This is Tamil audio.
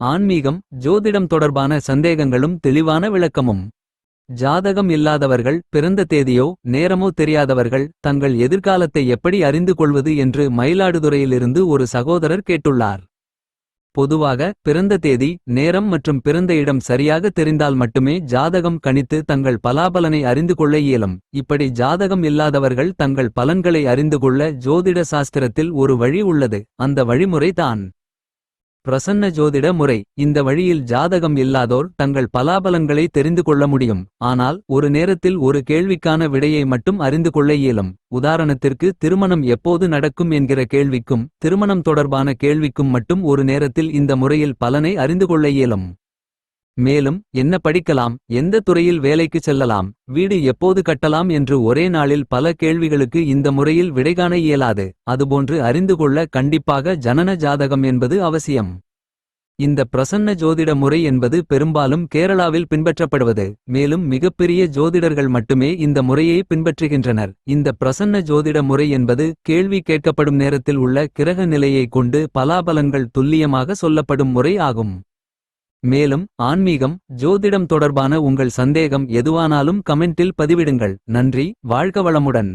ஆன்மீகம் ஜோதிடம் தொடர்பான சந்தேகங்களும் தெளிவான விளக்கமும். ஜாதகம் இல்லாதவர்கள் பிறந்த தேதியோ நேரமோ தெரியாதவர்கள் தங்கள் எதிர்காலத்தை எப்படி அறிந்து கொள்வது என்று மயிலாடுதுறையிலிருந்து ஒரு சகோதரர் கேட்டுள்ளார். பொதுவாக பிறந்த தேதி நேரம் மற்றும் பிறந்த இடம் சரியாக தெரிந்தால் மட்டுமே ஜாதகம் கணித்து தங்கள் பலாபலனை அறிந்து கொள்ள இயலும். இப்படி ஜாதகம் இல்லாதவர்கள் தங்கள் பலன்களை அறிந்து கொள்ள ஜோதிட சாஸ்திரத்தில் ஒரு வழி உள்ளது. அந்த வழிமுறை தான். பிரசன்ன ஜோதிட முறை. இந்த வழியில் ஜாதகம் இல்லாதோர் தங்கள் பலாபலன்களை தெரிந்து கொள்ள முடியும். ஆனால் ஒரு நேரத்தில் ஒரு கேள்விக்கான விடையை மட்டும் அறிந்து கொள்ள இயலும். உதாரணத்திற்கு திருமணம் எப்போது நடக்கும் என்கிற கேள்விக்கும் திருமணம் தொடர்பான கேள்விக்கும் மட்டும் ஒரு நேரத்தில் இந்த முறையில் பலனை அறிந்து கொள்ள இயலும். மேலும் என்ன படிக்கலாம் எந்த துறையில் வேலைக்கு செல்லலாம் வீடு எப்போது கட்டலாம் என்று ஒரே நாளில் பல கேள்விகளுக்கு இந்த முறையில் விடைகாண இயலாது. அதுபோன்று அறிந்து கொள்ள கண்டிப்பாக ஜனன ஜாதகம் என்பது அவசியம். இந்த பிரசன்ன ஜோதிட முறை என்பது பெரும்பாலும் கேரளாவில் பின்பற்றப்படுவது. மேலும் மிகப்பெரிய ஜோதிடர்கள் மட்டுமே இந்த முறையை பின்பற்றுகின்றனர். இந்த பிரசன்ன ஜோதிட முறை என்பது கேள்வி கேட்கப்படும் நேரத்தில் உள்ள கிரக நிலையை கொண்டு பலாபலன்கள் துல்லியமாக சொல்லப்படும் முறை ஆகும். மேலும் ஆன்மீகம் ஜோதிடம் தொடர்பான உங்கள் சந்தேகம் எதுவானாலும் கமெண்டில் பதிவிடுங்கள். நன்றி வாழ்க வளமுடன்.